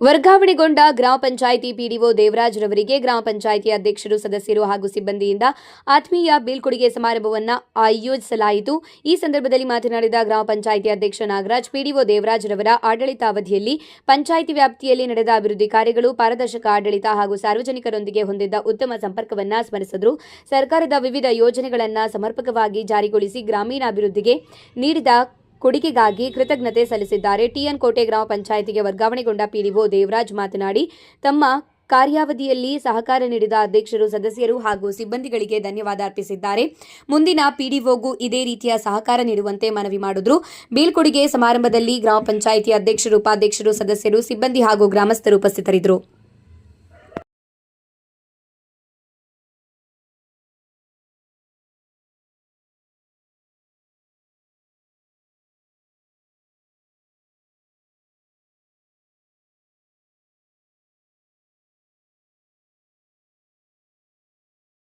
ವರ್ಗಾವಣೆಗೊಂಡ ಗ್ರಾಮ ಪಂಚಾಯಿತಿ ಪಿಡಿಒ ದೇವರಾಜ್ ರವರಿಗೆ ಗ್ರಾಮ ಪಂಚಾಯಿತಿ ಅಧ್ಯಕ್ಷರು, ಸದಸ್ಯರು ಹಾಗೂ ಸಿಬ್ಬಂದಿಯಿಂದ ಆತ್ಮೀಯ ಬೀಳ್ಕೊಡುಗೆ ಸಮಾರಂಭವನ್ನು ಆಯೋಜಿಸಲಾಯಿತು. ಈ ಸಂದರ್ಭದಲ್ಲಿ ಮಾತನಾಡಿದ ಗ್ರಾಮ ಪಂಚಾಯಿತಿ ಅಧ್ಯಕ್ಷ ನಾಗರಾಜ್, ಪಿಡಿಒ ದೇವರಾಜ್ ರವರ ಆಡಳಿತಾವಧಿಯಲ್ಲಿ ಪಂಚಾಯಿತಿ ವ್ಯಾಪ್ತಿಯಲ್ಲಿ ನಡೆದ ಅಭಿವೃದ್ಧಿ ಕಾರ್ಯಗಳು ಪಾರದರ್ಶಕ ಆಡಳಿತ ಹಾಗೂ ಸಾರ್ವಜನಿಕರೊಂದಿಗೆ ಹೊಂದಿದ್ದ ಉತ್ತಮ ಸಂಪರ್ಕವನ್ನು ಸ್ಮರಿಸಿದರು. ಸರ್ಕಾರದ ವಿವಿಧ ಯೋಜನೆಗಳನ್ನು ಸಮರ್ಪಕವಾಗಿ ಜಾರಿಗೊಳಿಸಿ ಗ್ರಾಮೀಣಾಭಿವೃದ್ಧಿಗೆ ನೀಡಿದ ಕೊಡುಗೆಗಾಗಿ ಕೃತಜ್ಞತೆ ಸಲ್ಲಿಸಿದ್ದಾರೆ. ಟಿಎನ್ ಕೋಟೆ ಗ್ರಾಮ ಪಂಚಾಯಿತಿಗೆ ವರ್ಗಾವಣೆಗೊಂಡ ಪಿಡಿಒ ದೇವರಾಜ್ ಮಾತನಾಡಿ, ತಮ್ಮ ಕಾರ್ಯಾವಧಿಯಲ್ಲಿ ಸಹಕಾರ ನೀಡಿದ ಅಧ್ಯಕ್ಷರು, ಸದಸ್ಯರು ಹಾಗೂ ಸಿಬ್ಬಂದಿಗಳಿಗೆ ಧನ್ಯವಾದ ಅರ್ಪಿಸಿದ್ದಾರೆ. ಮುಂದಿನ ಪಿಡಿಒಗೂ ಇದೇ ರೀತಿಯ ಸಹಕಾರ ನೀಡುವಂತೆ ಮನವಿ ಮಾಡಿದ್ರು. ಬೀಳ್ಕೊಡುಗೆ ಸಮಾರಂಭದಲ್ಲಿ ಗ್ರಾಮ ಪಂಚಾಯಿತಿ ಅಧ್ಯಕ್ಷರು, ಉಪಾಧ್ಯಕ್ಷರು, ಸದಸ್ಯರು, ಸಿಬ್ಬಂದಿ ಹಾಗೂ ಗ್ರಾಮಸ್ಥರು ಉಪಸ್ಥಿತರಿದ್ದರು.